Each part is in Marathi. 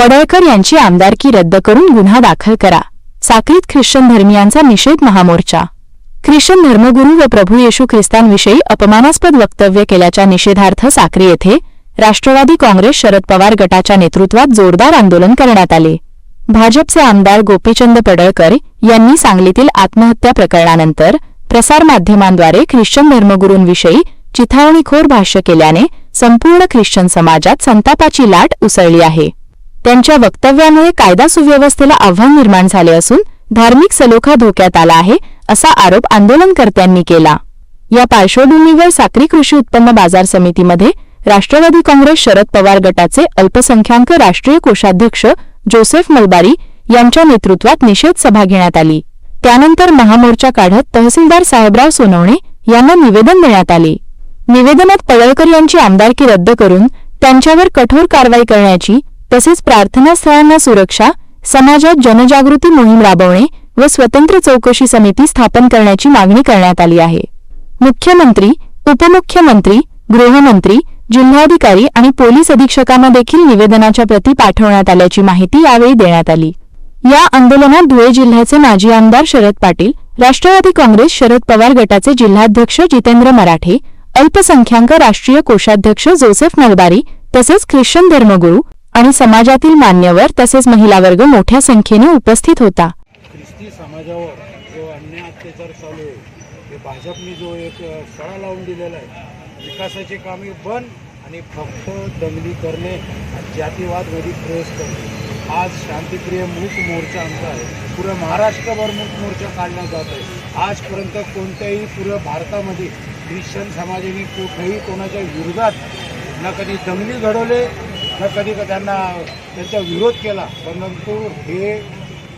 पडळकर यांची आमदारकी रद्द करून गुन्हा दाखल करा. साक्रीत ख्रिश्चन धर्मियांचा निषेध महामोर्चा. ख्रिश्चन धर्मगुरू व प्रभू येशू ख्रिस्तांविषयी अपमानास्पद वक्तव्य केल्याच्या निषेधार्थ साक्री येथे राष्ट्रवादी काँग्रेस शरद पवार गटाच्या नेतृत्वात जोरदार आंदोलन करण्यात आले. भाजपचे आमदार गोपीचंद पडळकर यांनी सांगलीतील आत्महत्या प्रकरणानंतर प्रसारमाध्यमांद्वारे ख्रिश्चन धर्मगुरूंविषयी चिथावणीखोर भाष्य केल्याने संपूर्ण ख्रिश्चन समाजात संतापाची लाट उसळली आहे. त्यांच्या वक्तव्यामुळे कायदा सुव्यवस्थेला आव्हान निर्माण झाले असून धार्मिक सलोखा धोक्यात आला आहे असा आरोप आंदोलनकर्त्यांनी केला. या पार्श्वभूमीवर साक्री कृषी उत्पन्न बाजार समितीमध्ये राष्ट्रवादी काँग्रेस शरद पवार गटाचे अल्पसंख्याक राष्ट्रीय कोषाध्यक्ष जोसेफ मलबारी यांच्या नेतृत्वात निषेध सभा घेण्यात आली. त्यानंतर महामोर्चा काढत तहसीलदार साहेबराव सोनवणे यांना निवेदन देण्यात आले. निवेदनात पडळकर यांची आमदारकी रद्द करून त्यांच्यावर कठोर कारवाई करण्याची तसेच प्रार्थनास्थळांना सुरक्षा समाजात जनजागृती मोहीम राबवणे व स्वतंत्र चौकशी समिती स्थापन करण्याची मागणी करण्यात आली आहे. मुख्यमंत्री उपमुख्यमंत्री गृहमंत्री जिल्हाधिकारी आणि पोलीस अधीक्षकांना देखील निवेदनाच्या प्रती पाठवण्यात आल्याची माहिती यावेळी देण्यात आली. या आंदोलनात धुळे जिल्ह्याचे माजी आमदार शरद पाटील राष्ट्रवादी काँग्रेस शरद पवार गटाचे जिल्हाध्यक्ष जितेंद्र मराठे अल्पसंख्याक राष्ट्रीय कोषाध्यक्ष जोसेफ मलबारी तसेच ख्रिश्चन धर्मगुरू आणि समाजातील मान्यवर तसेच महिला वर्ग मोठ्या संख्येने उपस्थित होता. ख्रिस्ती समाजावर जो अन्याय अत्याचार चालू आहे हे भाजपने जो एक सळा लावून दिलेला आहे विकासाचे कामे बंद आणि फक्त दंगली करणे आणि जातीवादमध्ये प्रवेश करणे. आज शांतिप्रिय मूक मोर्चा आमचा आहे. पुरं महाराष्ट्रभर मूक मोर्चा काढला जात आहे. आजपर्यंत कोणत्याही पुरं भारतामध्ये ख्रिश्चन समाजाने कुठेही कोणाच्या विरोधात ना कधी दंगली घडवले ना कधी त्यांना त्यांचा विरोध केला. परंतु हे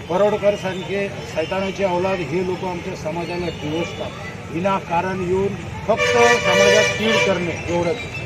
परोडकर सारखे सैतानाचे हे लोक आमच्या समाजाला डिवसतात विनाकारण येऊन फक्त समाजात कीड करणे एवढंच.